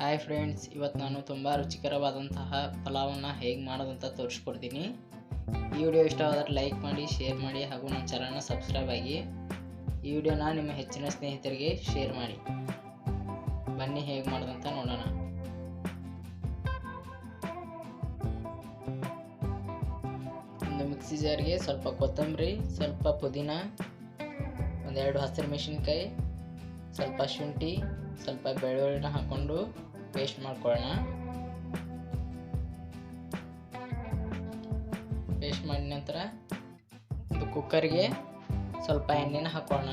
Hi friends ಇವತ್ತು ನಾನು ತುಂಬ ರುಚಿಕರವಾದಂತಹ ಪಲಾವನ್ನು ಹೇಗೆ ಮಾಡೋದಂತ ತೋರಿಸ್ಕೊಡ್ತೀನಿ. ಈ ವಿಡಿಯೋ ಇಷ್ಟವಾದರೆ ಲೈಕ್ ಮಾಡಿ ಶೇರ್ ಮಾಡಿ ಹಾಗೂ ನನ್ನ ಚಾನಲ್ನ ಸಬ್ಸ್ಕ್ರೈಬ್ ಆಗಿ ಈ ವಿಡಿಯೋನ ನಿಮ್ಮ ಹೆಚ್ಚಿನ ಸ್ನೇಹಿತರಿಗೆ ಶೇರ್ ಮಾಡಿ. ಬನ್ನಿ ಹೇಗೆ ಮಾಡೋದಂತ ನೋಡೋಣ. ಒಂದು ಮಿಕ್ಸಿ ಜಾರ್ಗೆ ಸ್ವಲ್ಪ ಕೊತ್ತಂಬರಿ, ಸ್ವಲ್ಪ ಪುದೀನ, ಒಂದೆರಡು ಹಸಿರು ಮೆಣಸಿನ್ಕಾಯಿ, ಸ್ವಲ್ಪ ಶುಂಠಿ ಸ್ವಲ್ಪ ಬೆಳ್ಳುಳ್ಳಿನ ಹಾಕೊಂಡು ಪೇಸ್ಟ್ ಮಾಡ್ಕೊಳ್ಳೋಣ. ಪೇಸ್ಟ್ ಮಾಡಿದ ನಂತರ ಒಂದು ಕುಕ್ಕರ್ಗೆ ಸ್ವಲ್ಪ ಎಣ್ಣೆನ ಹಾಕೋಣ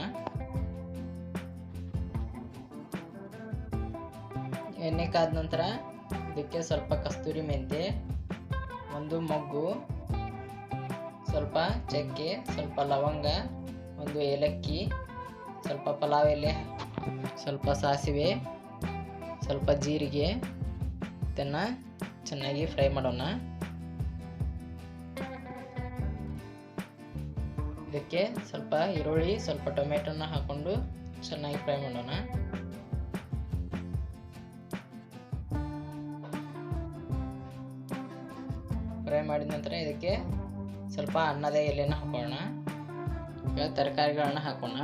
ಎಣ್ಣೆ ಕಾದ ನಂತರ ಇದಕ್ಕೆ ಸ್ವಲ್ಪ ಕಸ್ತೂರಿ ಮೆಂತೆ, ಒಂದು ಮೊಗ್ಗು, ಸ್ವಲ್ಪ ಚಕ್ಕೆ, ಸ್ವಲ್ಪ ಲವಂಗ, ಒಂದು ಏಲಕ್ಕಿ ಸ್ವಲ್ಪ ಪಲಾವ್ ಎಲೆ, ಸ್ವಲ್ಪ ಸಾಸಿವೆ, ಸ್ವಲ್ಪ ಜೀರಿಗೆ, ಇದನ್ನು ಚೆನ್ನಾಗಿ ಫ್ರೈ ಮಾಡೋಣ. ಇದಕ್ಕೆ ಸ್ವಲ್ಪ ಈರುಳ್ಳಿ, ಸ್ವಲ್ಪ ಟೊಮೆಟೊನ ಹಾಕೊಂಡು ಚೆನ್ನಾಗಿ ಫ್ರೈ ಮಾಡೋಣ. ಫ್ರೈ ಮಾಡಿದ ನಂತರ ಇದಕ್ಕೆ ಸ್ವಲ್ಪ ಅನ್ನದ ಎಲೆನ ಹಾಕೋಣ, ತರಕಾರಿಗಳನ್ನ ಹಾಕೋಣ.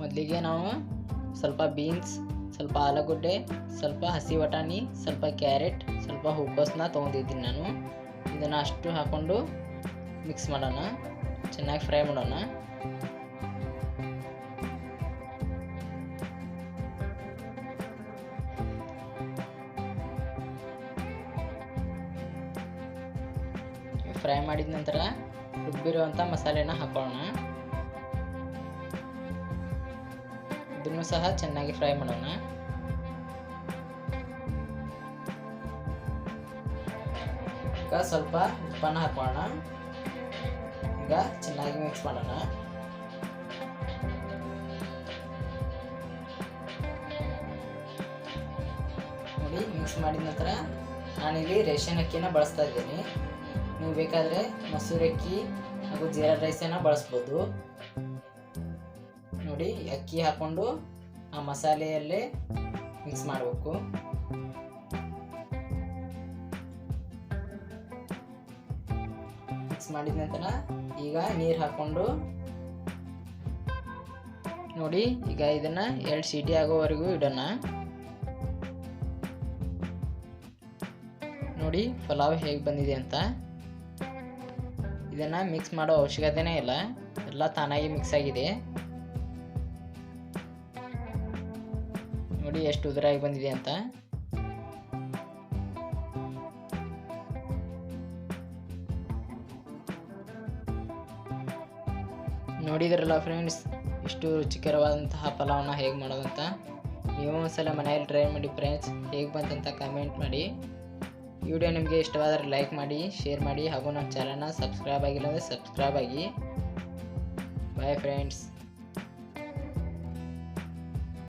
ಮೊದಲಿಗೆ ನಾವು ಸ್ವಲ್ಪ ಬೀನ್ಸ್ ಸ್ವಲ್ಪ ಆಲೂಗಡ್ಡೆ, ಸ್ವಲ್ಪ ಹಸಿ ಬಟಾಣಿ, ಸ್ವಲ್ಪ ಕ್ಯಾರೆಟ್ ಸ್ವಲ್ಪ ಹೂಕೋಸನ್ನ ತೊಗೊಂಡಿದ್ದೀನಿ ನಾನು. ಇದನ್ನು ಅಷ್ಟು ಹಾಕ್ಕೊಂಡು ಮಿಕ್ಸ್ ಮಾಡೋಣ. ಚೆನ್ನಾಗಿ ಫ್ರೈ ಮಾಡೋಣ. ಫ್ರೈ ಮಾಡಿದ ನಂತರ ರುಬ್ಬಿರುವಂಥ ಮಸಾಲೆನ ಹಾಕೋಣ. ಇದನ್ನು ಸಹ ಚೆನ್ನಾಗಿ ಫ್ರೈ ಮಾಡೋಣ. ಈಗ ಸ್ವಲ್ಪ ಉಪ್ಪನ್ನ ಹಾಕೋಣ. ಈಗ ಚೆನ್ನಾಗಿ ಮಿಕ್ಸ್ ಮಾಡೋಣ. ನೋಡಿ ಮಿಕ್ಸ್ ಮಾಡಿದ ನಂತರ ನಾನಿಲ್ಲಿ ರೇಷನ್ ಅಕ್ಕಿನ ಬಳಸ್ತಾ ಇದ್ದೀನಿ. ನೀವು ಬೇಕಾದರೆ ಮೊಸರು ಅಕ್ಕಿ ಹಾಗೂ ಜೀರಾ ರೈಸನ್ನು ಬಳಸ್ಬೋದು. ನೋಡಿ, ಅಕ್ಕಿ ಹಾಕೊಂಡು ಆ ಮಸಾಲೆಯಲ್ಲೇ ಮಿಕ್ಸ್ ಮಾಡಬೇಕು. ಮಿಕ್ಸ್ ಮಾಡಿದ ನಂತರ ಈಗ ನೀರು ಹಾಕೊಂಡು ನೋಡಿ, ಈಗ ಇದನ್ನ ಎರಡು ಸೀಟಿ ಆಗೋವರೆಗೂ ಇಡೋಣ. ನೋಡಿ, ಪಲಾವ್ ಹೇಗೆ ಬಂದಿದೆ ಅಂತ. ಇದನ್ನ ಮಿಕ್ಸ್ ಮಾಡೋ ಅವಶ್ಯಕತೆನೇ ಇಲ್ಲ. ಎಲ್ಲ ತಾನಾಗಿ ಮಿಕ್ಸ್ ಆಗಿದೆ. ನೋಡಿ ಎಷ್ಟು ಉದುರಾಗಿ ಬಂದಿದೆ ಅಂತ. ನೋಡಿದ್ರಲ್ಲ ಫ್ರೆಂಡ್ಸ್ ಇಷ್ಟು ರುಚಿಕರವಾದಂತಹ ಪಲಾವ್ನ ಹೇಗೆ ಮಾಡೋದಂತ ನೀವು ಒಂದ್ಸಲ ಮನೆಯಲ್ಲಿ ಟ್ರೈ ಮಾಡಿ ಫ್ರೆಂಡ್ಸ್ ಹೇಗೆ ಬಂತಂತ ಕಮೆಂಟ್ ಮಾಡಿ. ವಿಡಿಯೋ ನಿಮಗೆ ಇಷ್ಟವಾದರೆ ಲೈಕ್ ಮಾಡಿ ಶೇರ್ ಮಾಡಿ ಹಾಗೂ ನಮ್ಮ ಚಾನಲ್ನ ಸಬ್ಸ್ಕ್ರೈಬ್ ಆಗಿಲ್ಲ ಅಂದರೆ ಸಬ್ಸ್ಕ್ರೈಬ್ ಆಗಿ. Bye friends